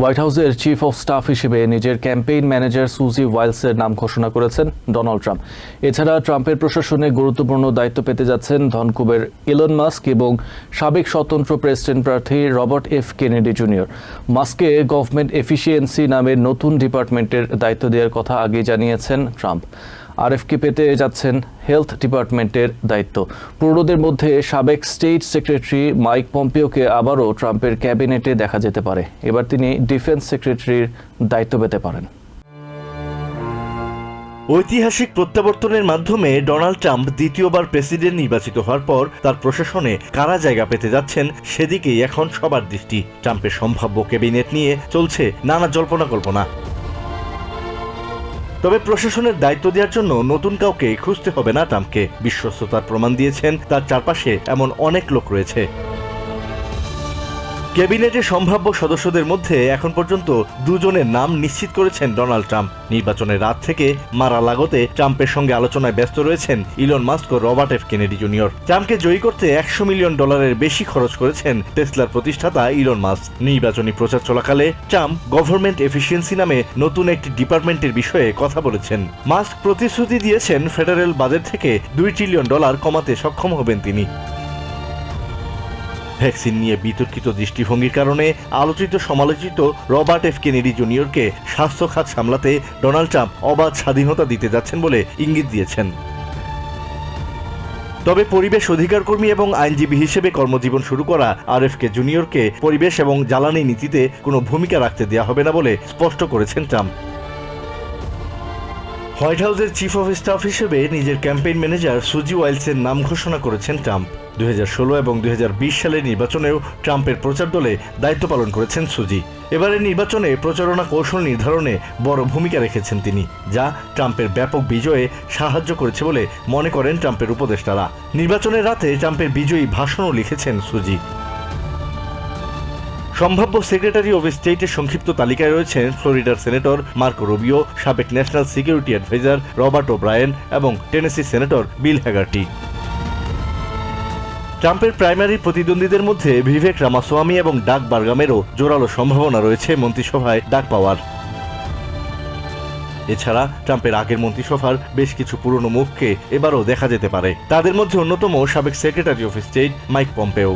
White হাউসের chief of staff হিসেবে নিজের ক্যাম্পেইন ম্যানেজার সুজি ওয়াইলসের নাম ঘোষণা করেছেন ডোনাল্ড ট্রাম্প। এছাড়া ট্রাম্পের প্রশাসনে গুরুত্বপূর্ণ দায়িত্ব পেতে যাচ্ছেন ধনকুবের ইলন মাস্ক এবং সাবেক স্বতন্ত্র প্রেসিডেন্ট প্রার্থী রবার্ট এফ কেনেডি জুনিয়র। মাস্ককে গভর্নমেন্ট এফিসিয়েন্সি নামের নতুন ডিপার্টমেন্টের দায়িত্ব দেওয়ার কথা আগে জানিয়েছেন ট্রাম্প। আরএফকে পেতে যাচ্ছেন হেলথ ডিপার্টমেন্টের দায়িত্ব। পুরোদের মধ্যে সাবেক স্টেট সেক্রেটারি মাইক পম্পিওকে আবারও ট্রাম্পের ক্যাবিনেটে দেখা যেতে পারে। এবার তিনি ডিফেন্স সেক্রেটারির দায়িত্ব পেতে পারেন। ঐতিহাসিক প্রত্যাবর্তনের মাধ্যমে ডোনাল্ড ট্রাম্প দ্বিতীয়বার প্রেসিডেন্ট নির্বাচিত হওয়ার পর তার প্রশাসনে কারা জায়গা পেতে যাচ্ছেন সেদিকেই এখন সবার দৃষ্টি। ট্রাম্পের সম্ভাব্য ক্যাবিনেট নিয়ে চলছে নানা জল্পনা কল্পনা। তবে প্রশাসনের দায়িত্ব দেওয়ার জন্য নতুন কাউকে খুঁজতে হবে না ট্রাম্পকে। বিশ্বস্ততার প্রমাণ দিয়েছেন, তার চারপাশে এমন অনেক লোক রয়েছে। ক্যাবিনেটের সম্ভাব্য সদস্যদের মধ্যে এখন পর্যন্ত দুজনের নাম নিশ্চিত করেছেন ডোনাল্ড ট্রাম্প। নির্বাচনের রাত থেকে মারা লাগতে ট্রাম্পের সঙ্গে আলোচনায় ব্যস্ত রয়েছেন ইলন মাস্ক ও রবার্ট এফ কেনেডি জুনিয়র। ট্রাম্পকে জয়ী করতে একশো মিলিয়ন ডলারের বেশি খরচ করেছেন টেসলার প্রতিষ্ঠাতা ইলন মাস্ক। নির্বাচনী প্রচার চলাকালে ট্রাম্প গভর্নমেন্ট এফিসিয়েন্সি নামে নতুন একটি ডিপার্টমেন্টের বিষয়ে কথা বলেছেন। মাস্ক প্রতিশ্রুতি দিয়েছেন ফেডারেল বাজেট থেকে দুই ট্রিলিয়ন ডলার কমাতে সক্ষম হবেন তিনি। ভ্যাকসিন নিয়ে বিতর্কিত দৃষ্টিভঙ্গির কারণে আলোচিত সমালোচিত রবার্ট এফ কেনেডি জুনিয়রকে স্বাস্থ্য খাত সামলাতে ডোনাল্ড ট্রাম্প অবাধ স্বাধীনতা দিতে যাচ্ছেন বলে ইঙ্গিত দিয়েছেন। তবে পরিবেশ অধিকার কর্মী এবং আইনজীবী হিসেবে কর্মজীবন শুরু করা আর এফ কে জুনিয়রকে পরিবেশ এবং জ্বালানি নীতিতে কোনো ভূমিকা রাখতে দেওয়া হবে না বলে স্পষ্ট করেছেন ট্রাম্প। হোয়াইট হাউসের চিফ অফ স্টাফ হিসেবে নিজের ক্যাম্পেইন ম্যানেজার সুজি ওয়াইলসের নাম ঘোষণা করেছেন ট্রাম্প। দু হাজার ষোলো এবং দুই হাজার বিশ সালের নির্বাচনেও ট্রাম্পের প্রচার দলে দায়িত্ব পালন করেছেন সুজি। এবারের নির্বাচনে প্রচারণা কৌশল নির্ধারণে বড় ভূমিকা রেখেছেন তিনি, যা ট্রাম্পের ব্যাপক বিজয়ে সাহায্য করেছে বলে মনে করেন ট্রাম্পের উপদেষ্টারা। নির্বাচনের রাতে ট্রাম্পের বিজয়ী ভাষণও লিখেছেন সুজি। সম্ভাব্য সেক্রেটারি অব স্টেটের সংক্ষিপ্ত তালিকায় রয়েছেন ফ্লোরিডার সেনেটর মার্কো রুবিও সাবেক national security adviser Robert O'Brien এবং টেনেসি সেনেটর বিল হ্যাগার্টি ট্রাম্পের প্রাইমারি প্রতিদ্বন্দ্বীদের মধ্যে ভিভেক রামাস্বামী এবং ডাক বার্গামেরও জোরালো সম্ভাবনা রয়েছে মন্ত্রিসভায় ডাক পাওয়ার। এছাড়া ট্রাম্পের আগের মন্ত্রিসভার বেশ কিছু পুরনো মুখকে এবারও দেখা যেতে পারে। তাদের মধ্যে অন্যতম সাবেক secretary of state Mike Pompeo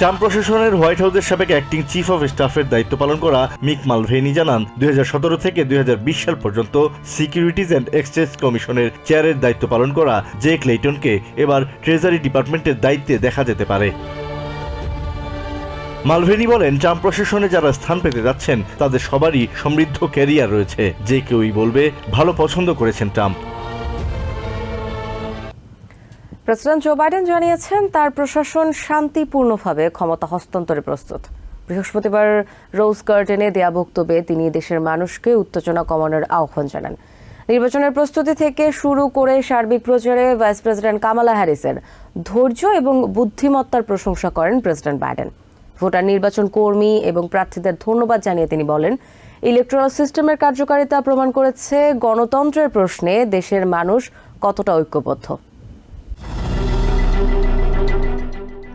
Trump প্রশাসনের হোয়াইট হাউসের সাবেক অ্যাক্টিং চিফ অফ স্টাফের দায়িত্ব পালন করা মিক মালভেনি জানান, দুই হাজার সতেরো থেকে দুই হাজার বিশ সাল পর্যন্ত সিকিউরিটিজ অ্যান্ড এক্সচেঞ্জ কমিশনের চেয়ারের দায়িত্ব পালন করা জে ক্লেইটনকে এবার ট্রেজারি ডিপার্টমেন্টের দায়িত্বে দেখা যেতে পারে। মালভেনি বলেন, ট্রাম্প প্রশাসনে যারা স্থান পেতে যাচ্ছেন, তাদের সবারই সমৃদ্ধ ক্যারিয়ার রয়েছে। যে কেউই বলবে, ভালো পছন্দ করেছেন ট্রাম্প। প্রেসিডেন্ট জো বাইডেন জানিয়েছেন, তার প্রশাসন শান্তিপূর্ণভাবে ক্ষমতা হস্তান্তরে প্রস্তুত। বৃহস্পতিবার রোজ গার্ডেনে দেয়া বক্তব্যে তিনি দেশের মানুষকে উত্তেজনা কমানোর আহ্বান জানান। নির্বাচনের প্রস্তুতি থেকে শুরু করে সার্বিক প্রচারে ভাইস প্রেসিডেন্ট কামালা হ্যারিসের ধৈর্য এবং বুদ্ধিমত্তার প্রশংসা করেন প্রেসিডেন্ট বাইডেন। ভোটার নির্বাচন কর্মী এবং প্রার্থীদের ধন্যবাদ জানিয়ে তিনি বলেন, ইলেকট্রাল সিস্টেমের কার্যকারিতা প্রমাণ করেছে গণতন্ত্রের প্রশ্নে দেশের মানুষ কতটা ঐক্যবদ্ধ।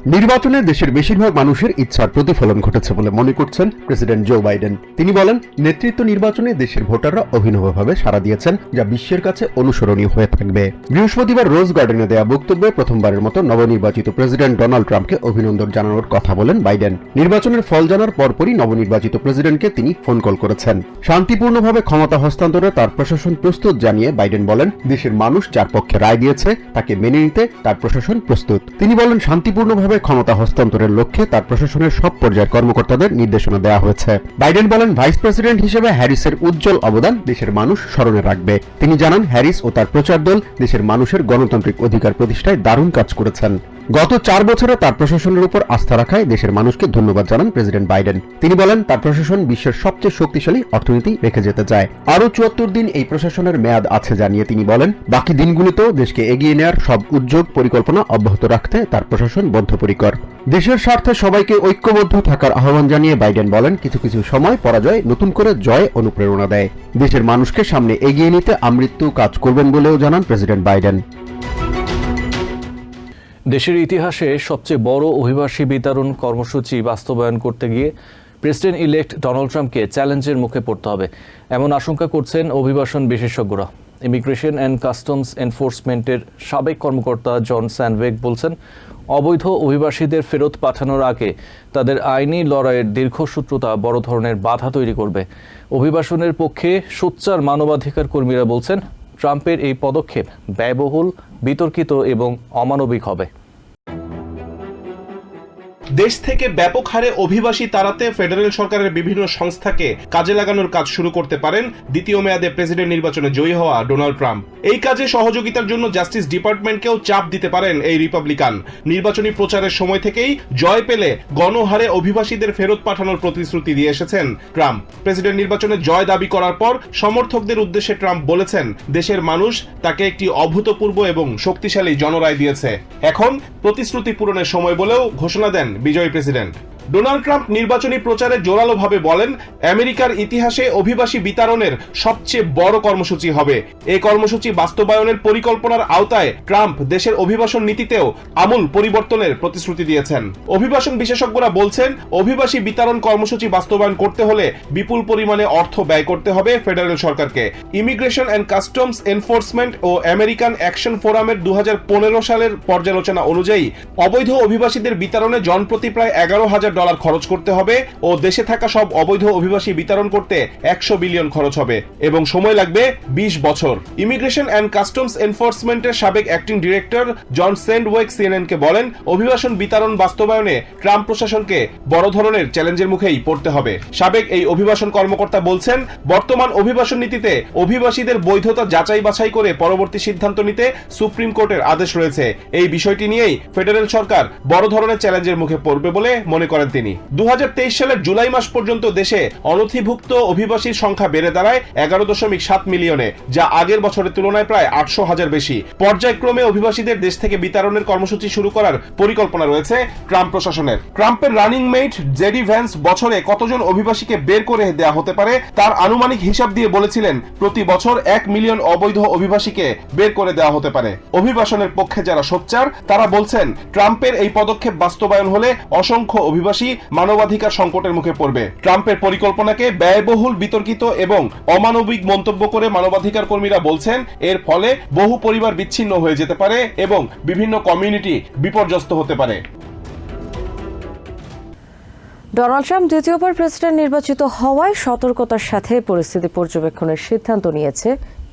নির্বাচনে দেশের বেশিরভাগ মানুষের ইচ্ছার প্রতিফলন ঘটেছে বলে মনে করছেন প্রেসিডেন্ট জো বাইডেন। তিনি বলেন, নেতৃত্ব নির্বাচনে দেশের ভোটাররা অভিনবভাবে সাড়া দিয়েছেন, যা বিশ্বের কাছে অনুসরণীয় হয়ে থাকবে। বৃহস্পতিবার রোজ গার্ডেনে দেয়া বক্তব্যে প্রথমবারের মতো নবনির্বাচিত প্রেসিডেন্ট ডোনাল্ড ট্রাম্পকে অভিনন্দন জানানোর কথা বলেন বাইডেন। নির্বাচনের ফল জানার পরপরই নবনির্বাচিত প্রেসিডেন্টকে তিনি ফোন কল করেছেন। শান্তিপূর্ণভাবে ক্ষমতা হস্তান্তরে তার প্রশাসন প্রস্তুত জানিয়ে বাইডেন বলেন, দেশের মানুষ যার পক্ষে রায় দিয়েছে, তাকে মেনে নিতে তার প্রশাসন প্রস্তুত। তিনি বলেন, শান্তিপূর্ণভাবে ক্ষমতা হস্তান্তরের লক্ষ্যে তার প্রশাসনের সব পর্যায়ের কর্মকর্তাদের নির্দেশনা দেওয়া হয়েছে। বাইডেন বলেন, ভাইস প্রেসিডেন্ট হিসেবে হ্যারিসের উজ্জ্বল অবদান দেশের মানুষ স্মরণে রাখবে। তিনি জানান, হ্যারিস ও তার প্রচার দল দেশের মানুষের গণতান্ত্রিক অধিকার প্রতিষ্ঠায় দারুণ কাজ করেছেন। গত চার বছরে তার প্রশাসনের উপর আস্থা রাখায় দেশের মানুষকে ধন্যবাদ জানান প্রেসিডেন্ট বাইডেন। তিনি বলেন, তার প্রশাসন বিশ্বের সবচেয়ে শক্তিশালী অর্থনীতি রেখে যেতে চায়। আরও চুয়াত্তর দিন এই প্রশাসনের মেয়াদ আছে জানিয়ে তিনি বলেন, বাকি দিনগুলিতেও দেশকে এগিয়ে নেওয়ার সব উদ্যোগ পরিকল্পনা অব্যাহত রাখতে তার প্রশাসন বদ্ধপরিকর। দেশের স্বার্থে সবাইকে ঐক্যবদ্ধ থাকার আহ্বান জানিয়ে বাইডেন বলেন, কিছু কিছু সময় পরাজয় নতুন করে জয় অনুপ্রেরণা দেয়। দেশের মানুষকে সামনে এগিয়ে নিতে আমৃত্যু কাজ করবেন বলেও জানান প্রেসিডেন্ট বাইডেন। দেশের ইতিহাসে সবচেয়ে বড় অভিবাসী বিতরণ কর্মসূচি বাস্তবায়ন করতে গিয়ে প্রেসিডেন্ট ইলেক্ট ডোনাল্ড ট্রাম্পকে চ্যালেঞ্জের মুখে পড়তে হবে, এমন আশঙ্কা করছেন অভিবাসন বিশেষজ্ঞরা। ইমিগ্রেশন অ্যান্ড কাস্টমস এনফোর্সমেন্টের সাবেক কর্মকর্তা জন স্যানভেগ বলছেন অবৈধ অভিবাসীদের ফেরত পাঠানোর আগে তাদের আইনি লড়াইয়ের দীর্ঘসূত্রতা বড় ধরনের বাধা তৈরি করবে। অভিবাসনের পক্ষে সোচ্চার মানবাধিকার কর্মীরা বলছেন, ট্রাম্পের এই পদক্ষেপ ব্যয়বহুল, বিতর্কিত এবং অমানবিক হবে। দেশ থেকে ব্যাপক হারে অভিবাসী তাড়াতে ফেডারেল সরকারের বিভিন্ন সংস্থাকে কাজে লাগানোর কাজ শুরু করতে পারেন দ্বিতীয় মেয়াদে প্রেসিডেন্ট নির্বাচনে জয়ী হওয়া ডোনাল্ড ট্রাম্প। এই কাজে সহযোগিতার জন্য জাস্টিস ডিপার্টমেন্টকেও চাপ দিতে পারেন এই রিপাবলিকান। নির্বাচনী প্রচারের সময় থেকেই জয় পেলে গণহারে অভিবাসীদের ফেরত পাঠানোর প্রতিশ্রুতি দিয়ে এসেছেন ট্রাম্প। প্রেসিডেন্ট নির্বাচনে জয় দাবি করার পর সমর্থকদের উদ্দেশ্যে ট্রাম্প বলেছেন, দেশের মানুষ তাকে একটি অভূতপূর্ব এবং শক্তিশালী জনরায় দিয়েছে। এখন প্রতিশ্রুতি পূরণের সময় বলেও ঘোষণা দেন বিজয়ী প্রেসিডেন্ট। ডোনাল্ড ট্রাম্প নির্বাচনী প্রচারে জোরালোভাবে বলেন, আমেরিকার ইতিহাসে অভিবাসী বিতরণের সবচেয়ে বড় কর্মসূচি হবে। এই কর্মসূচি বাস্তবায়নের পরিকল্পনার আওতায় ট্রাম্প দেশের অভিবাসন নীতিতেও আমূল পরিবর্তনের প্রতিশ্রুতি দিয়েছেন। অভিবাসন বিশেষজ্ঞরা বলছেন, অভিবাসী বিতরণ কর্মসূচি বাস্তবায়ন করতে হলে বিপুল পরিমাণে অর্থ ব্যয় করতে হবে ফেডারেল সরকারকে। ইমিগ্রেশন অ্যান্ড কাস্টমস এনফোর্সমেন্ট ও আমেরিকান অ্যাকশন ফোরামের দু হাজার পনেরো সালের পর্যালোচনা অনুযায়ী অবৈধ অভিবাসীদের বিতরণে জনপ্রতি প্রায় এগারো হাজার ডলার খরচ করতে হবে ও দেশে থাকা সব অবৈধ অভিবাসী বিতরণ করতে একশো বিলিয়ন খরচ হবে এবং সময় লাগবে বিশ বছর। ইমিগ্রেশন অ্যান্ড কাস্টমস এনফোর্সমেন্টের সাবেক অ্যাক্টিং ডিরেক্টর জন সেন্ডওয়েক সিএনএনকে বলেন, অভিবাসন বিতরণ বাস্তবায়নে ট্রাম্প প্রশাসনকে বড় ধরনের চ্যালেঞ্জের মুখেই পড়তে হবে। সাবেক এই অভিবাসন কর্মকর্তা বলছেন, বর্তমান অভিবাসন নীতিতে অভিবাসীদের বৈধতা যাচাই বাছাই করে পরবর্তী সিদ্ধান্ত নিতে সুপ্রিম কোর্টের আদেশ রয়েছে। এই বিষয়টি নিয়েই ফেডারেল সরকার বড় ধরনের চ্যালেঞ্জের মুখে পড়বে বলে মনে করেন। তিনি। দু হাজার তেইশ সালের জুলাই মাস পর্যন্ত দেশে অনথিভুক্ত অভিবাসীর সংখ্যা বেড়ে দাঁড়ায় এগারো দশমিক সাত মিলিয়নে, যা আগের বছরের তুলনায় প্রায় আটশো হাজার বেশি। পর্যায়ক্রমে অভিবাসীদের দেশ থেকে বিতরণের কর্মসূচি শুরু করার পরিকল্পনা রয়েছে ট্রাম্প প্রশাসনের। ট্রাম্পের রানিং মেট জেডি ভ্যান্স বছরে কতজন অভিবাসীকে বের করে দেওয়া হতে পারে, তার আনুমানিক হিসাব দিয়ে বলেছিলেন, প্রতি বছর এক মিলিয়ন অবৈধ অভিবাসীকে বের করে দেওয়া হতে পারে। অভিবাসনের পক্ষে যারা সোচ্চার, তারা বলছেন, ট্রাম্পের এই পদক্ষেপ বাস্তবায়ন হলে অসংখ্য অভিবাসী মানবাধিকার সংকটের মুখে পড়বে। ট্রাম্পের পরিকল্পনাকে ব্যয়বহুল বিতর্কিত এবং অমানবিক মন্তব্য করে মানবাধিকার কর্মীরা বলছেন, এর ফলে বহু পরিবার বিচ্ছিন্ন হয়ে যেতে পারে এবং বিভিন্ন কমিউনিটি বিপর্যস্ত হতে পারে। ডোনাল্ড ট্রাম্প দ্বিতীয়বার প্রেসিডেন্ট নির্বাচিত হওয়ায় সতর্কতার সাথে পরিস্থিতি পর্যবেক্ষণের সিদ্ধান্ত নিয়েছে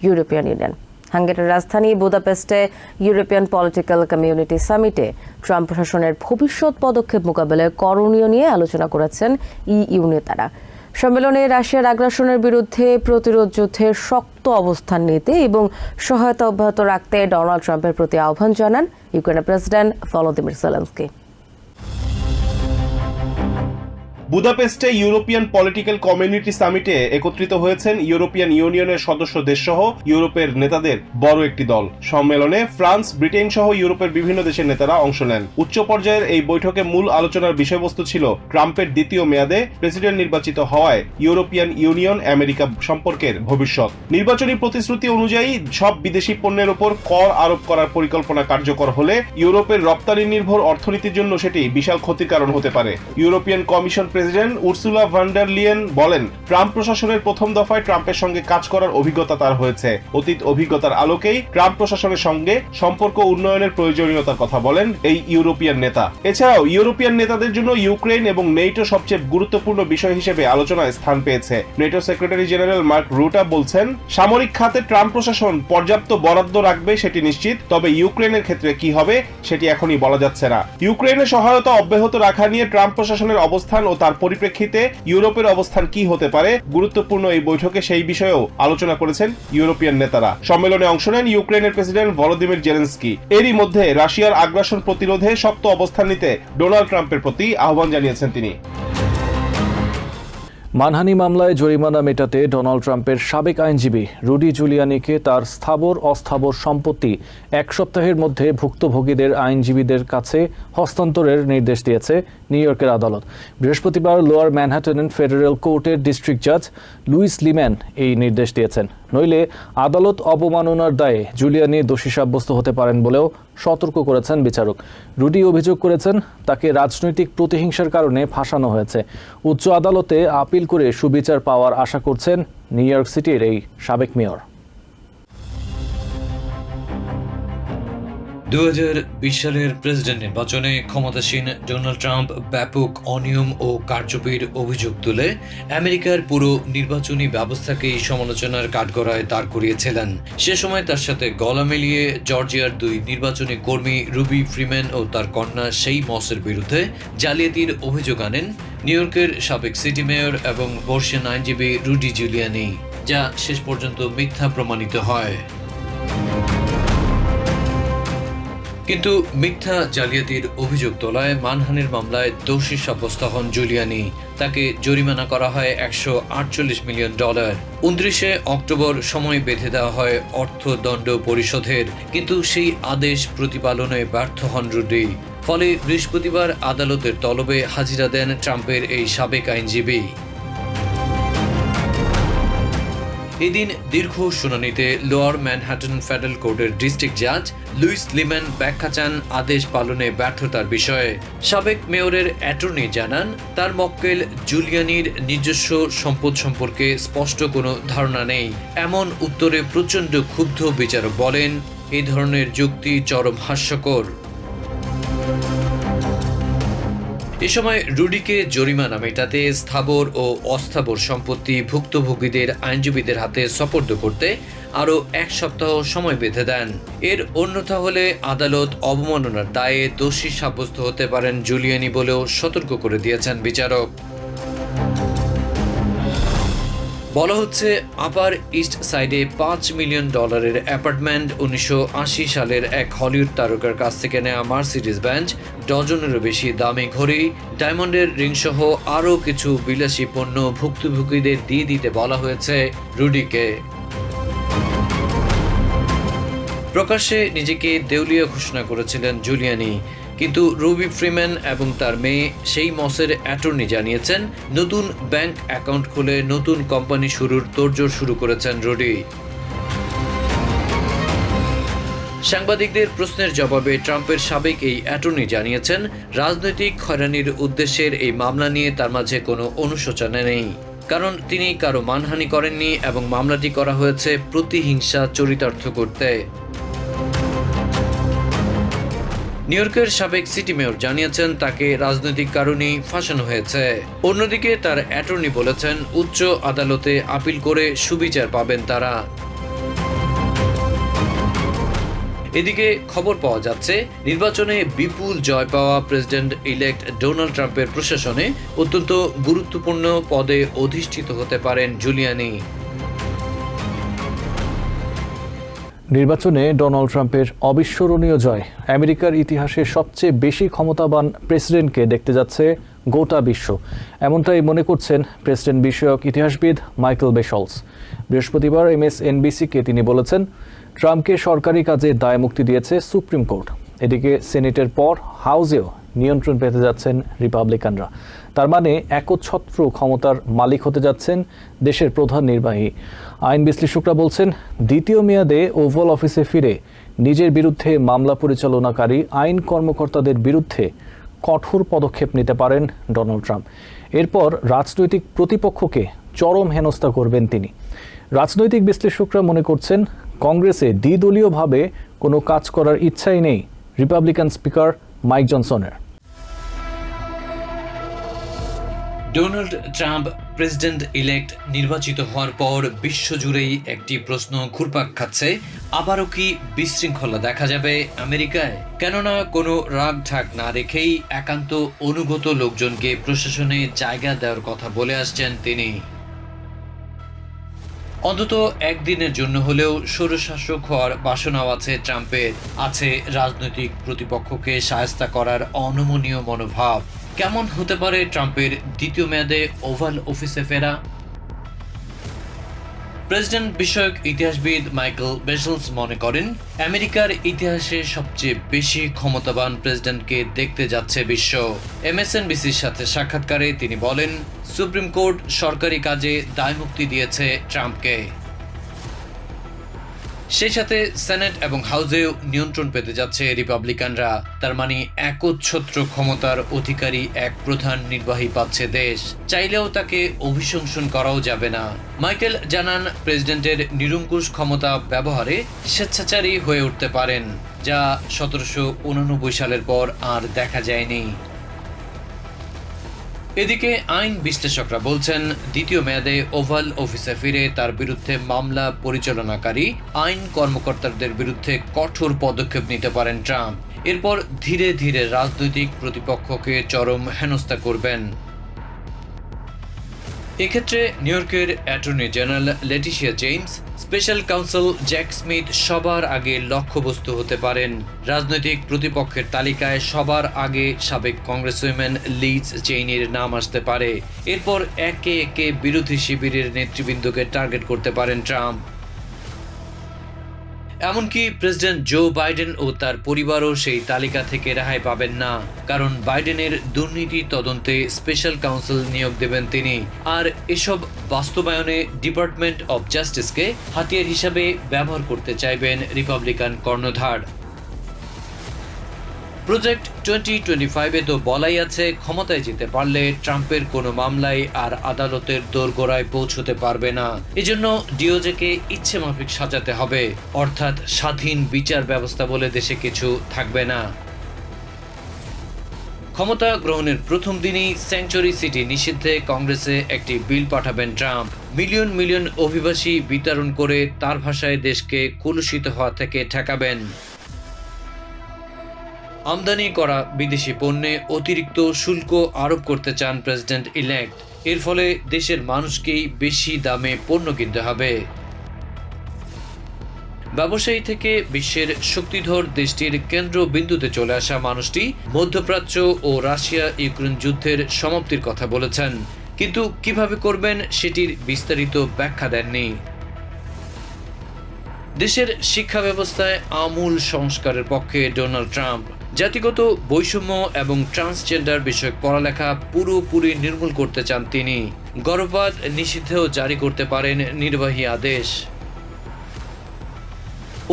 ইউরোপিয়ান ইউনিয়ন। হাঙ্গেরির রাজধানী বুদাপেস্টে ইউরোপিয়ান পলিটিক্যাল কমিউনিটি সামিটে ট্রাম্প প্রশাসনের ভবিষ্যৎ পদক্ষেপ মোকাবেলায় করণীয় নিয়ে আলোচনা করেছেন ইইউ নেতারা। সম্মেলনে রাশিয়ার আগ্রাসনের বিরুদ্ধে প্রতিরোধ যুদ্ধে শক্ত অবস্থান নিতে এবং সহায়তা অব্যাহত রাখতে ডোনাল্ড ট্রাম্পের প্রতি আহ্বান জানান ইউক্রেনের প্রেসিডেন্ট ভলোদিমির জেলেন্সকি। বুদাপেস্টে ইউরোপিয়ান পলিটিক্যাল কমিউনিটি সামিটে একত্রিত হয়েছেন ইউরোপিয়ান ইউনিয়নের সদস্য দেশ সহ ইউরোপের নেতাদের বড় একটি দল। সম্মেলনে ফ্রান্স, ব্রিটেন সহ ইউরোপের বিভিন্ন দেশের নেতারা অংশ নেন। উচ্চ পর্যায়ের এই বৈঠকে মূল আলোচনার বিষয়বস্তু ছিল ট্রাম্পের দ্বিতীয় মেয়াদে প্রেসিডেন্ট নির্বাচিত হওয়ায় ইউরোপিয়ান ইউনিয়ন আমেরিকা সম্পর্কের ভবিষ্যৎ। নির্বাচনী প্রতিশ্রুতি অনুযায়ী সব বিদেশি পণ্যের উপর কর আরোপ করার পরিকল্পনা কার্যকর হলে ইউরোপের রপ্তানি নির্ভর অর্থনীতির জন্য সেটি বিশাল ক্ষতির কারণ হতে পারে। European Commission president Ursula von der Leyen বলেন, ট্রাম্প প্রশাসনের প্রথম দফায় ট্রাম্পের সঙ্গে কাজ করার অভিজ্ঞতা তার হয়েছে। অতীত অভিজ্ঞতার আলোকেই ট্রাম্প প্রশাসনের সঙ্গে সম্পর্ক উন্নয়নের প্রয়োজনীয়তার কথা বলেন এই ইউরোপিয়ান নেতা। এছাড়াও, ইউরোপিয়ান নেতাদের জন্য ইউক্রেন এবং নেটো সবচেয়ে গুরুত্বপূর্ণ বিষয় হিসেবে আলোচনায় স্থান পেয়েছে। NATO secretary general Mark Rutte বলছেন, সামরিক খাতে ট্রাম্প প্রশাসন পর্যাপ্ত বরাদ্দ রাখবে সেটি নিশ্চিত, তবে ইউক্রেনের ক্ষেত্রে কি হবে সেটি এখনই বলা যাচ্ছে না। ইউক্রেনের সহায়তা অব্যাহত রাখা নিয়ে ট্রাম্প প্রশাসনের অবস্থান ও তার পরিপ্রেক্ষিতে ইউরোপের অবস্থান কি হতে পারে? গুরুত্বপূর্ণ এই বৈঠকে সেই বিষয়েও আলোচনা করেছেন ইউরোপিয়ান নেতারা। সম্মেলনে অংশ নেন ইউক্রেনের প্রেসিডেন্ট ভলোদিমির জেলেন্সকি। এরই মধ্যে রাশিয়ার আগ্রাসন প্রতিরোধে শক্ত অবস্থান নিতে ডোনাল্ড ট্রাম্পের প্রতি আহ্বান জানিয়েছেন তিনি। মানহানি মামলায় জরিমানা মেটাতে ডোনাল্ড ট্রাম্পের সাবেক আইনজীবী রুডি জুলিয়ানিকে তার স্থাবর অস্থাবর সম্পত্তি এক সপ্তাহের মধ্যে ভুক্তভোগীদের আইনজীবীদের কাছে হস্তান্তরের নির্দেশ দিয়েছে নিউ ইয়র্কের আদালত। বৃহস্পতিবার লোয়ার ম্যানহাটনের ফেডারেল কোর্টের ডিস্ট্রিক্ট জাজ লুইস লিম্যান এই নির্দেশ দিয়েছেন। নইলে আদালত অবমাননার দায়ে জুলিয়ানি দোষী সাব্যস্ত হতে পারেন বলেও সতর্ক করেছেন বিচারক। রুডি অভিযোগ করেছেন, তাকে রাজনৈতিক প্রতিহিংসার কারণে ফাঁসানো হয়েছে। উচ্চ আদালতে আপিল করে সুবিচার পাওয়ার আশা করছেন নিউ ইয়র্ক সিটির এই সাবেক মেয়র। দু হাজার বিশ সালের প্রেসিডেন্ট নির্বাচনে ক্ষমতাসীন ডোনাল্ড ট্রাম্প ব্যাপক অনিয়ম ও কারচুপির অভিযোগ তুলে আমেরিকার পুরো নির্বাচনী ব্যবস্থাকেই সমালোচনার কাঠগড়ায় দাঁড় করিয়েছিলেন। সে সময় তার সাথে গলা মিলিয়ে জর্জিয়ার দুই নির্বাচনী কর্মী রুবি ফ্রিম্যান ও তার কন্যা সেই মসের বিরুদ্ধে জালিয়াতির অভিযোগ আনেন নিউ ইয়র্কের সাবেক সিটি মেয়র এবং বর্ষিয়ান আইনজীবী রুডি জুলিয়ানি, যা শেষ পর্যন্ত মিথ্যা প্রমাণিত হয়। কিন্তু মিথ্যা জালিয়াতির অভিযোগ তোলায় মানহানির মামলায় দোষী সাব্যস্ত হন জুলিয়ানি। তাকে জরিমানা করা হয় একশো আটচল্লিশ মিলিয়ন ডলার। উনত্রিশে অক্টোবর সময় বেঁধে দেওয়া হয় অর্থদণ্ড পরিশোধের, কিন্তু সেই আদেশ প্রতিপালনে ব্যর্থ হন রুডি। ফলে বৃহস্পতিবার আদালতের তলবে হাজিরা দেন ট্রাম্পের এই সাবেক আইনজীবী। এদিন দীর্ঘ শুনানিতে লোয়ার ম্যানহাটন ফেডারেল কোর্টের ডিস্ট্রিক্ট জাজ লুইস লিম্যান ব্যাখ্যা চান আদেশ পালনে ব্যর্থতার বিষয়ে। সাবেক মেয়রের অ্যাটর্নি জানান, তার মক্কেল জুলিয়ানির নিজস্ব সম্পদ সম্পর্কে স্পষ্ট কোনো ধারণা নেই। এমন উত্তরে প্রচণ্ড ক্ষুব্ধ বিচারক বলেন এই ধরনের যুক্তি চরম হাস্যকর। এ সময় রুডিকে জরিমানা মেটাতে স্থাবর ও অস্থাবর সম্পত্তি ভুক্তভোগীদের আইনজীবীদের হাতে সপর্দ করতে আরও এক সপ্তাহ সময় বেঁধে দেন। এর অন্যথা হলে আদালত অবমাননার দায়ে দোষী সাব্যস্ত হতে পারেন জুলিয়ানি বলেও সতর্ক করে দিয়েছেন বিচারক। বলা হচ্ছে আপার ইস্ট সাইডে পাঁচ মিলিয়ন ডলারের অ্যাপার্টমেন্ট উনিশশো আশি সালের এক হলিউড তারকার কাছ থেকে নেওয়া মার্সিডিজ ব্যাঞ্চ ডজনেরও বেশি দামি ঘড়ি, ডায়মন্ডের রিংসহ আরও কিছু বিলাসী পণ্য ভুক্তভোগীদের দিয়ে দিতে বলা হয়েছে রুডিকে। প্রকাশ্যে নিজেকে দেউলিয়া ঘোষণা করেছিলেন জুলিয়ানি। কিন্তু রুবি ফ্রিম্যান এবং তার মেয়ে সেই মসের অ্যাটর্নি জানিয়েছেন, নতুন ব্যাংক অ্যাকাউন্ট খুলে নতুন কোম্পানি শুরুর তোড়জোড় শুরু করেছেন রুডি। সাংবাদিকদের প্রশ্নের জবাবে ট্রাম্পের সাবেক এই অ্যাটর্নি জানিয়েছেন, রাজনৈতিক হয়রানির উদ্দেশ্যের এই মামলা নিয়ে তার মাঝে কোনো অনুশোচনা নেই। কারণ তিনি কারও মানহানি করেননি এবং মামলাটি করা হয়েছে প্রতিহিংসা চরিতার্থ করতে। নিউ ইয়র্কের সাবেক সিটি মেয়র জানিয়েছেন তাকে রাজনৈতিক কারণেই ফাঁসানো হয়েছে। অন্যদিকে তার অ্যাটর্নি বলেছেন, উচ্চ আদালতে আপিল করে সুবিচার পাবেন তারা। এদিকে খবর পাওয়া যাচ্ছে, নির্বাচনে বিপুল জয় পাওয়া প্রেসিডেন্ট ইলেক্ট ডোনাল্ড ট্রাম্পের প্রশাসনে অত্যন্ত গুরুত্বপূর্ণ পদে অধিষ্ঠিত হতে পারেন জুলিয়ানি নির্বাচনে ডোনাল্ড ট্রাম্পের অবিস্মরণীয় জয়। আমেরিকার ইতিহাসে সবচেয়ে বেশি ক্ষমতাবান প্রেসিডেন্টকে দেখতে যাচ্ছে গোটা বিশ্ব। এমনটাই মনে করছেন প্রেসিডেন্ট বিষয়ক ইতিহাসবিদ মাইকেল বেশলস। বৃহস্পতিবার এম এস এনবিসিকে তিনি বলেছেন, ট্রাম্পকে সরকারি কাজে দায় মুক্তি দিয়েছে সুপ্রিম কোর্ট। এদিকে সেনেটের পর হাউসেও নিয়ন্ত্রণ পেতে যাচ্ছেন রিপাবলিকানরা। তার মানে একচ্ছত্র ক্ষমতার মালিক হতে যাচ্ছেন দেশের প্রধান নির্বাহী। আইন বিশ্লেষকরা বলছেন, দ্বিতীয় মেয়াদে ওভাল অফিসে ফিরে নিজের বিরুদ্ধে মামলা পরিচালনাকারী আইন কর্মকর্তাদের বিরুদ্ধে কঠোর পদক্ষেপ নিতে পারেন ডোনাল্ড ট্রাম্প। এরপর রাজনৈতিক প্রতিপক্ষকে চরম হেনস্থা করবেন তিনি। রাজনৈতিক বিশ্লেষকরা মনে করছেন, কংগ্রেসে দ্বিদলীয়ভাবে কোনো কাজ করার ইচ্ছাই নেই রিপাবলিকান স্পিকার মাইক জনসনের। ডোনাল্ড ট্রাম্প প্রেসিডেন্ট ইলেক্ট নির্বাচিত হওয়ার পর বিশ্বজুড়েই একটি প্রশ্ন ঘুরপাক খাচ্ছে, আবারও কি বিশৃঙ্খলা দেখা যাবে আমেরিকায়? কেননা কোনো রাগ ঢাক না রেখেই একান্ত অনুগত লোকজনকে প্রশাসনে জায়গা দেওয়ার কথা বলে আসছেন তিনি। অন্তত একদিনের জন্য হলেও স্বৈরশাসক হওয়ার বাসনাও আছে ট্রাম্পের। আছে রাজনৈতিক প্রতিপক্ষকে সায়স্তা করার অনমনীয় মনোভাব। কেমন হতে পারে ট্রাম্পের দ্বিতীয় মেয়াদে ওভাল অফিসে ফেরা? প্রেসিডেন্ট বিষয়ক ইতিহাসবিদ মাইকেল বেসলস মনে করেন, আমেরিকার ইতিহাসে সবচেয়ে বেশি ক্ষমতাবান প্রেসিডেন্টকে দেখতে যাচ্ছে বিশ্ব। এমএসএনবিসির সাথে সাক্ষাৎকারে তিনি বলেন, সুপ্রিম কোর্ট সরকারি কাজে দায়মুক্তি দিয়েছে ট্রাম্পকে। সেই সাথে সেনেট এবং হাউসেও নিয়ন্ত্রণ পেতে যাচ্ছে রিপাবলিকানরা তার মানে একচ্ছত্র ক্ষমতার অধিকারী এক প্রধান নির্বাহী পাচ্ছে দেশ। চাইলেও তাকে অভিশংসন করাও যাবে না। মাইকেল জানান, প্রেসিডেন্টের নিরঙ্কুশ ক্ষমতা ব্যবহারে স্বেচ্ছাচারী হয়ে উঠতে পারেন, যা সতেরোশো উননব্বই সালের পর আর দেখা যায়নি। এদিকে আইন বিশ্লেষকরা বলছেন, দ্বিতীয় মেয়াদে ওভাল অফিসে ফিরে তার বিরুদ্ধে মামলা পরিচালনাকারী আইন কর্মকর্তাদের বিরুদ্ধে কঠোর পদক্ষেপ নিতে পারেন ট্রাম্প। এরপর ধীরে ধীরে রাজনৈতিক প্রতিপক্ষকে চরম হেনস্থা করবেন। এক্ষেত্রে নিউ ইয়র্কের attorney general Letitia James, special counsel Jack Smith সবার আগে লক্ষ্যবস্তু হতে পারেন। রাজনৈতিক প্রতিপক্ষের তালিকায় সবার আগে সাবেক কংগ্রেস কংগ্রেসম্যান লিজ চেইনির নাম আসতে পারে। এরপর একে একে বিরোধী শিবিরের নেতৃবৃন্দকে টার্গেট করতে পারেন ট্রাম্প। এমনকি প্রেসিডেন্ট জো বাইডেন ও তার পরিবারও সেই তালিকা থেকে রেহাই পাবেন না। কারণ বাইডেনের দুর্নীতি তদন্তে স্পেশাল কাউন্সিল নিয়োগ দেবেন তিনি। আর এসব বাস্তবায়নে ডিপার্টমেন্ট অব জাস্টিসকে হাতিয়ার হিসাবে ব্যবহার করতে চাইবেন রিপাবলিকান কর্ণধার। প্রজেক্ট টোয়েন্টি টোয়েন্টি ফাইভে তো বলাই আছে, ক্ষমতায় যেতে পারলে ট্রাম্পের কোনো মামলায় আর আদালতের দোরগোড়ায় পৌঁছতে পারবে না। এজন্য ডিওজেকে ইচ্ছে মাফিক সাজাতে হবে। অর্থাৎ স্বাধীন বিচার ব্যবস্থা বলে দেশে কিছু থাকবে না। ক্ষমতা গ্রহণের প্রথম দিনই স্যাংচুরি সিটি নিষিদ্ধে কংগ্রেসে একটি বিল পাঠাবেন ট্রাম্প। মিলিয়ন মিলিয়ন অভিবাসী বিতরণ করে তার ভাষায় দেশকে কলুষিত হওয়া থেকে ঠেকাবেন। আমদানি করা বিদেশি পণ্যে অতিরিক্ত শুল্ক আরোপ করতে চান প্রেসিডেন্ট ইলেক্ট এর ফলে দেশের মানুষকেই বেশি দামে পণ্য কিনতে হবে। ব্যবসায়ী থেকে বিশ্বের শক্তিধর দেশটির কেন্দ্র বিন্দুতে চলে আসা মানুষটি মধ্যপ্রাচ্য ও রাশিয়া ইউক্রেন যুদ্ধের সমাপ্তির কথা বলেছেন। কিন্তু কীভাবে করবেন সেটির বিস্তারিত ব্যাখ্যা দেননি। দেশের শিক্ষা ব্যবস্থায় আমূল সংস্কারের পক্ষে ডোনাল্ড ট্রাম্প। জাতিগত বৈষম্য এবং ট্রান্সজেন্ডার বিষয়ক পড়ালেখা পুরোপুরি নির্মূল করতে চান তিনি। গর্ভপাত নিষিদ্ধেও জারি করতে পারেন নির্বাহী আদেশ।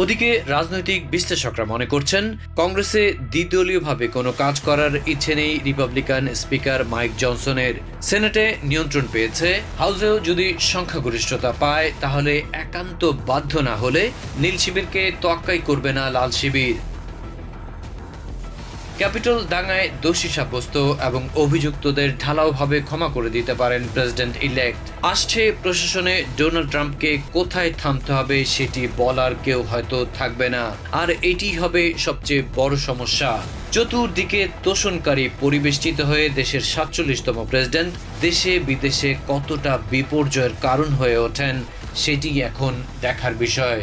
ওদিকে রাজনৈতিক বিশ্লেষকরা মনে করছেন, কংগ্রেসে দ্বিদলীয়ভাবে কোনো কাজ করার ইচ্ছে নেই রিপাবলিকান স্পিকার মাইক জনসনের। সেনেটে নিয়ন্ত্রণ পেয়েছে, হাউসেও যদি সংখ্যাগরিষ্ঠতা পায় তাহলে একান্ত বাধ্য না হলে নীল শিবিরকে তোয়াক্কাই করবে না লাল শিবির। ক্যাপিটাল দাঙ্গায় দোষী সাব্যস্ত এবং অভিযুক্তদের ঢালাওভাবে ক্ষমা করে দিতে পারেন প্রেসিডেন্ট ইলেক্ট। আসছে প্রশাসনে ডোনাল্ড ট্রাম্পকে কোথায় থামতে হবে সেটি বলার কেউ হয়তো থাকবে না। আর এটি হবে সবচেয়ে বড় সমস্যা। চতুর্দিকে তোষণকারী পরিবেষ্টিত হয়ে দেশের সাতচল্লিশতম প্রেসিডেন্ট দেশে বিদেশে কতটা বিপর্যয়ের কারণ হয়ে ওঠেন সেটি এখন দেখার বিষয়।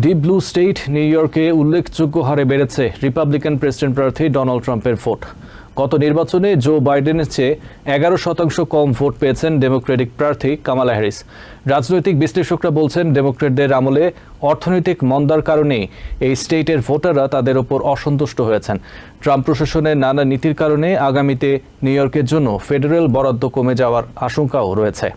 ডিপ ব্লু স্টেট নিউ ইয়র্কে উল্লেখযোগ্য হারে বেড়েছে রিপাবলিকান প্রেসিডেন্ট প্রার্থী ডোনাল্ড ট্রাম্পের ভোট। গত নির্বাচনে জো বাইডেনের চেয়ে এগারো শতাংশ কম ভোট পেয়েছেন ডেমোক্রেটিক প্রার্থী কামালা হ্যারিস রাজনৈতিক বিশ্লেষকরা বলছেন ডেমোক্রেটদের আমলে অর্থনৈতিক মন্দার কারণেই এই স্টেটের ভোটাররা তাদের ওপর অসন্তুষ্ট হয়েছেন। ট্রাম্প প্রশাসনের নানা নীতির কারণে আগামীতে নিউ ইয়র্কের জন্য ফেডারেল বরাদ্দ কমে যাওয়ার আশঙ্কাও রয়েছে।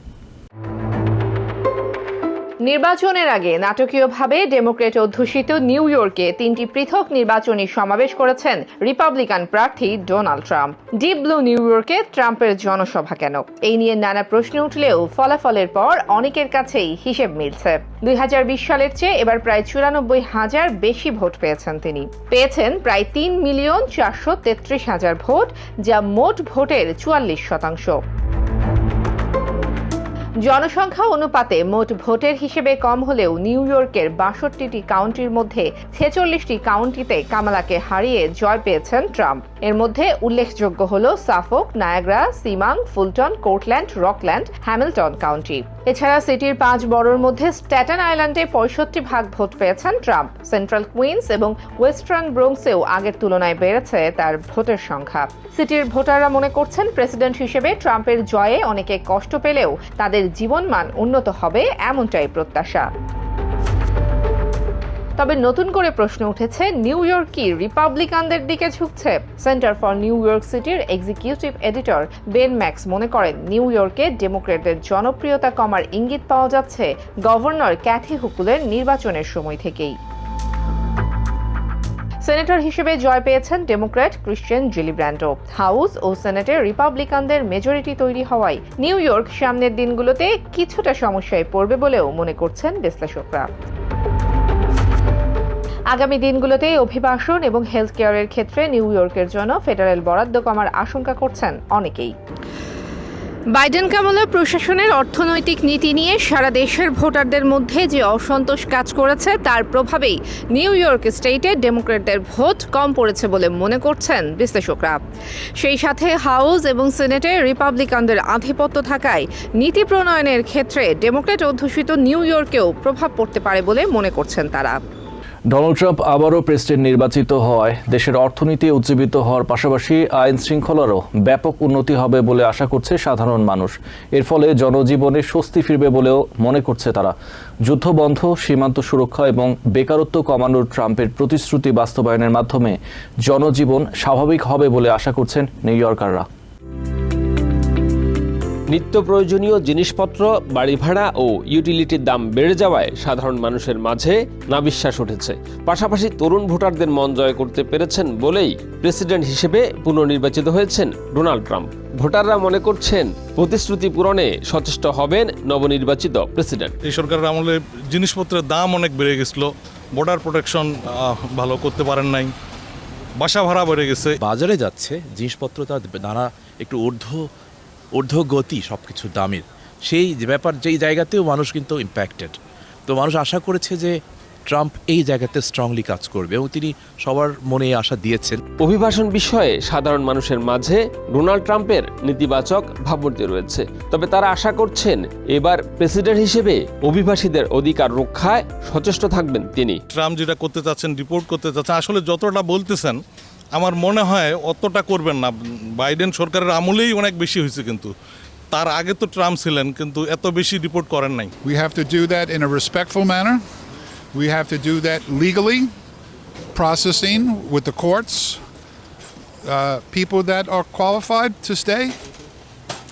নির্বাচনের আগে নাটকীয়ভাবে ডেমোক্রেট অধ্যুষিত নিউ ইয়র্কে তিনটি পৃথক নির্বাচনী সমাবেশ করেছেন রিপাবলিকান প্রার্থী Donald Trump. Deep blue new ইয়র্কে ট্রাম্পের জনসভা কেন? এই নিয়ে নানা প্রশ্ন উঠলেও ফলাফলের পর অনেকের কাছেই হিসেব মিলছে। দুই হাজার বিশ সালের চেয়ে এবার প্রায় চুরানব্বই হাজার বেশি ভোট পেয়েছেন তিনি। পেয়েছেন প্রায় তিন মিলিয়ন চারশো তেত্রিশ হাজার ভোট, যা মোট ভোটের চুয়াল্লিশ শতাংশ। জনসংখ্যা অনুপাতে মোট ভোটের হিসেবে কম হলেও নিউ ইয়র্কের বাষট্টিটি কাউন্টির মধ্যে ছেচল্লিশটি কাউন্টিতে কামালাকে হারিয়ে জয় পেয়েছেন ট্রাম্প। এর মধ্যে উল্লেখযোগ্য হল Suffolk, Niagara, Chemung, Fulton, Cortland, Rockland, Hamilton county. এছাড়া সিটির পাঁচ বড়োর মধ্যে স্ট্যাটেন আইল্যান্ডে পঁয়ষট্টি ভাগ ভোট পেয়েছেন ট্রাম্প। সেন্ট্রাল কুইন্স এবং ওয়েস্টার্ন ব্রোংসেও আগের তুলনায় বেড়েছে তার ভোটের সংখ্যা। সিটির ভোটাররা মনে করছেন প্রেসিডেন্ট হিসেবে ট্রাম্পের জয়ে অনেকে কষ্ট পেলেও তাদের জীবনমান উন্নত হবে এমনটাই প্রত্যাশা। তবে নতুন করে প্রশ্ন উঠেছে, নিউ ইয়র্ক কি রিপাবলিকানদের দিকে ঝুঁকছে? সেন্টার ফর নিউ ইয়র্ক সিটির এক্সিকিউটিভ এডিটর বেন ম্যাক্স মনে করেন, নিউ ইয়র্কে ডেমোক্রেটদের জনপ্রিয়তা কমার ইঙ্গিত পাওয়া যাচ্ছে গভর্নর ক্যাথি হুকুলের নির্বাচনের সময় থেকেই। সেনেটর হিসেবে জয় পেয়েছেন Democrat Kirsten Gillibrand. House ও সেনেটে রিপাবলিকানদের মেজরিটি তৈরি হওয়ায় নিউ ইয়র্ক সামনের দিনগুলোতে কিছুটা সমস্যায় পড়বে বলেও মনে করছেন বিশ্লেষকরা। আগামী দিনগুলোতে অভিবাসন এবং হেলথ কেয়ারের ক্ষেত্রে নিউ ইয়র্কের জন্য ফেডারেল বরাদ্দ কমার আশঙ্কা করছেন অনেকেই। বাইডেন কামলা প্রশাসনের অর্থনৈতিক নীতি নিয়ে সারা দেশের ভোটারদের মধ্যে যে অসন্তোষ কাজ করেছে, তার প্রভাবেই নিউ ইয়র্ক স্টেটে ডেমোক্রেটদের ভোট কম পড়েছে বলে মনে করছেন বিশ্লেষকরা। সেই সাথে হাউস এবং সিনেটে রিপাবলিকানদের আধিপত্য থাকায় নীতি প্রণয়নের ক্ষেত্রে ডেমোক্রেট অধ্যুষিত নিউ ইয়র্কেও প্রভাব পড়তে পারে বলে মনে করছেন তারা। ডোনাল্ড ট্রাম্প আবারও প্রেসিডেন্ট নির্বাচিত হওয়ায় দেশের অর্থনীতি উজ্জীবিত হওয়ার পাশাপাশি আইন শৃঙ্খলারও ব্যাপক উন্নতি হবে বলে আশা করছে সাধারণ মানুষ। এর ফলে জনজীবনে স্বস্তি ফিরবে বলেও মনে করছে তারা। যুদ্ধবন্ধ সীমান্ত সুরক্ষা এবং বেকারত্ব কমানোর ট্রাম্পের প্রতিশ্রুতি বাস্তবায়নের মাধ্যমে জনজীবন স্বাভাবিক হবে বলে আশা করছেন নিউ ইয়র্কাররা। নিত্য প্রয়োজনীয় জিনিসপত্র বাড়ি ভাড়া ও ইউটিলিটির দাম বেড়ে যাওয়ায় সাধারণ মানুষের মাঝে নাবিশ্বাস উঠেছে। পাশাপাশি তরুণ ভোটারদের মন জয় করতে পেরেছেন বলেই প্রেসিডেন্ট হিসেবে পুনর্নির্বাচিত হয়েছেন ডোনাল্ড ট্রাম্প। ভোটাররা মনে করছেন প্রতিশ্রুতি পূরণে সচেষ্ট হবেন নবনির্বাচিত প্রেসিডেন্ট। এই সরকারের আমলে জিনিসপত্রের দাম অনেক বেড়ে গেছিল বর্ডার প্রোটেকশন ভালো করতে পারেন নাই বাসা ভাড়া বেড়ে গেছে। বাজারে যাচ্ছে জিনিসপত্র তার নানা একটু ঊর্ধ্ব ঊর্ধ্বগতি সব কিছুর দামের। সেই যে ব্যাপার যেই জায়গাতেও মানুষ কিন্তু ইম্প্যাক্টেড তো মানুষ আশা করেছে যে ট্রাম্প এই জায়গাতে স্ট্রংলি কাজ করবে এবং তিনি সবার মনে আশা দিয়েছেন। অভিবাসন বিষয়ে সাধারণ মানুষের মাঝে ডোনাল্ড ট্রাম্পের নেতিবাচক ভাবমূর্তি রয়েছে। তবে তারা আশা করছেন এবার প্রেসিডেন্ট হিসেবে অভিবাসীদের অধিকার রক্ষায় সচেষ্ট থাকবেন তিনি। ট্রাম্প যেটা করতে চাচ্ছেন রিপোর্ট করতে চাচ্ছেন আসলে যতটা বলতেছেন আমার মনে হয় অতটা করবেন না বাইডেন সরকারের আমলেই অনেক বেশি হয়েছে কিন্তু তার আগে তো ট্রাম্প ছিলেন কিন্তু এত বেশি রিপোর্ট করেন নাই we have to do that in a respectful manner. We have to do that legally, processing with the courts. Uh, people that are qualified to stay,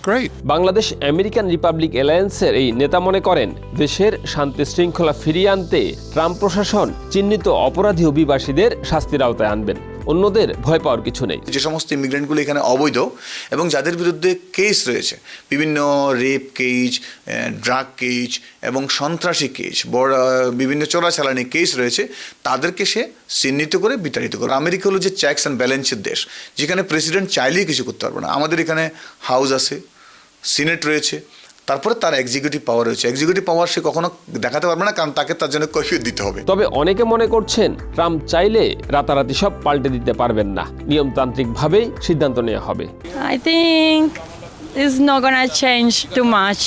great. Bangladesh American republic অ্যালায়েন্সের এই নেতা মনে করেন দেশের শান্তি শৃঙ্খলা ফিরিয়ে আনতে ট্রাম্প প্রশাসন চিহ্নিত অপরাধী অভিবাসীদের শাস্তির আওতায় আনবেন অন্যদের ভয় পাওয়ার কিছু নেই। যে সমস্ত ইমিগ্রেন্টগুলো এখানে অবৈধ এবং যাদের বিরুদ্ধে কেস রয়েছে, বিভিন্ন রেপ কেজ ড্রাগ কেজ এবং সন্ত্রাসী কেস বড় বিভিন্ন চোরাচালানি কেস রয়েছে, তাদেরকে সে চিহ্নিত করে বিতাড়িত করে আমেরিকা হলো যে চ্যাক্স অ্যান্ড ব্যালেন্সের দেশ, যেখানে প্রেসিডেন্ট চাইলেই কিছু করতে পারবে না। আমাদের এখানে হাউস আছে সিনেট রয়েছে তারপরে তার এক্সিকিউটিভ পাওয়ার রয়েছে। এক্সিকিউটিভ পাওয়ার সে কখনো দেখাতে পারবে না কারণ তাকে তার জন্য কৈফিয়ত দিতে হবে। তবে অনেকে মনে করছেন ট্রাম্প চাইলে রাতারাতি সব পাল্টে দিতে পারবেন না। নিয়মতান্ত্রিক ভাবে সিদ্ধান্ত নেওয়া হবে। I think is no gonna change too much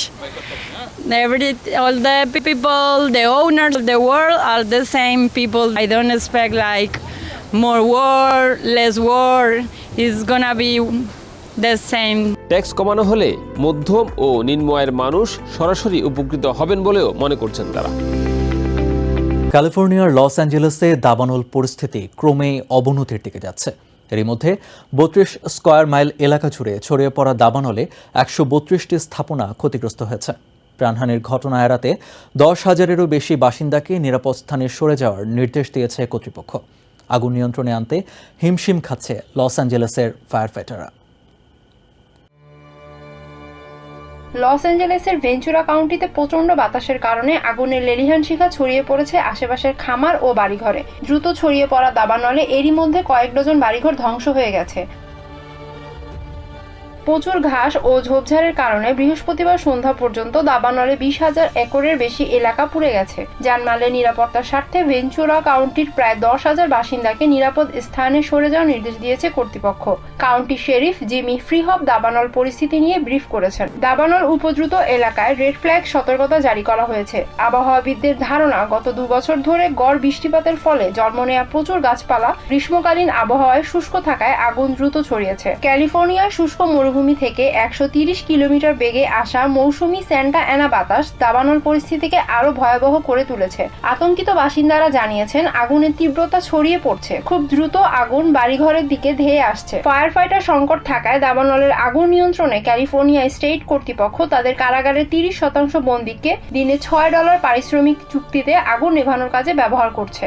every all the people the owner the world are the same people I don't expect like more war less war is gonna be tax কমানো হলে মধ্যম ও নিম্ন আয়ের মানুষ সরাসরি উপকৃত হবেন বলেও মনে করছেন তারা। ক্যালিফোর্নিয়ার লস অ্যাঞ্জেলেসে দাবানল পরিস্থিতি ক্রমে অবনতির দিকে যাচ্ছে। এরই মধ্যে বত্রিশ স্কয়ার মাইল এলাকা জুড়ে ছড়িয়ে পড়া দাবানলে একশো বত্রিশটি স্থাপনা ক্ষতিগ্রস্ত হয়েছে। প্রাণহানির ঘটনা এড়াতে দশ হাজারেরও বেশি বাসিন্দাকে নিরাপদ স্থানে সরে যাওয়ার নির্দেশ দিয়েছে কর্তৃপক্ষ। আগুন নিয়ন্ত্রণে আনতে হিমশিম খাচ্ছে লস অ্যাঞ্জেলেসের ফায়ার ফাইটাররা লস অ্যাঞ্জেলেসের ভেঞ্চুরা কাউন্টিতে প্রচণ্ড বাতাসের কারণে আগুনের লেলিহান শিখা ছড়িয়ে পড়েছে আশেপাশের খামার ও বাড়িঘরে। দ্রুত ছড়িয়ে পড়া দাবানলে এরই মধ্যে কয়েক ডজন বাড়িঘর ধ্বংস হয়ে গেছে। প্রচুর ঘাস ও ঝোপঝাড়ের কারণে বৃহস্পতিবার সন্ধ্যা পর্যন্ত দাবানলে বিশ হাজার একরের বেশি এলাকা পুড়ে গেছে। জানমালের নিরাপত্তার স্বার্থে ভেঞ্চুরা কাউন্টির প্রায় দশ হাজার বাসিন্দাকে নিরাপদ স্থানে সরে যাওয়ার নির্দেশ দিয়েছে কর্তৃপক্ষ। কাউন্টি শেরিফ জিমি ফ্রিহব দাবানল পরিস্থিতি নিয়ে ব্রিফ করেছেন। দাবানল উপদ্রুত এলাকায় রেড ফ্ল্যাগ সতর্কতা জারি করা হয়েছে। আবহাওয়াবিদদের ধারণা, গত দু বছর ধরে গড় বৃষ্টিপাতের ফলে জন্ম নেওয়া প্রচুর গাছপালা গ্রীষ্মকালীন আবহাওয়ায় শুষ্ক থাকায় আগুন দ্রুত ছড়িয়েছে। ক্যালিফোর্নিয়ার শুষ্ক মরুভূমি মালভূমি থেকে একশো কিলোমিটার বেগে আসা মৌসুমি স্যান্টা অ্যানা বাতাস দাবানল পরিস্থিতিকে আরও ভয়াবহ করে তুলেছে। আতঙ্কিত বাসিন্দারা জানিয়েছেন, আগুনের তীব্রতা ছড়িয়ে পড়ছে। খুব দ্রুত আগুন বাড়িঘরের দিকে ধেয়ে আসছে। ফায়ার ফাইটার সংকট থাকায় দাবানলের আগুন নিয়ন্ত্রণে ক্যালিফোর্নিয়া স্টেট কর্তৃপক্ষ তাদের কারাগারের তিরিশ শতাংশ বন্দীকে দিনে ছয় ডলার পারিশ্রমিক চুক্তিতে আগুন নেভানোর কাজে ব্যবহার করছে।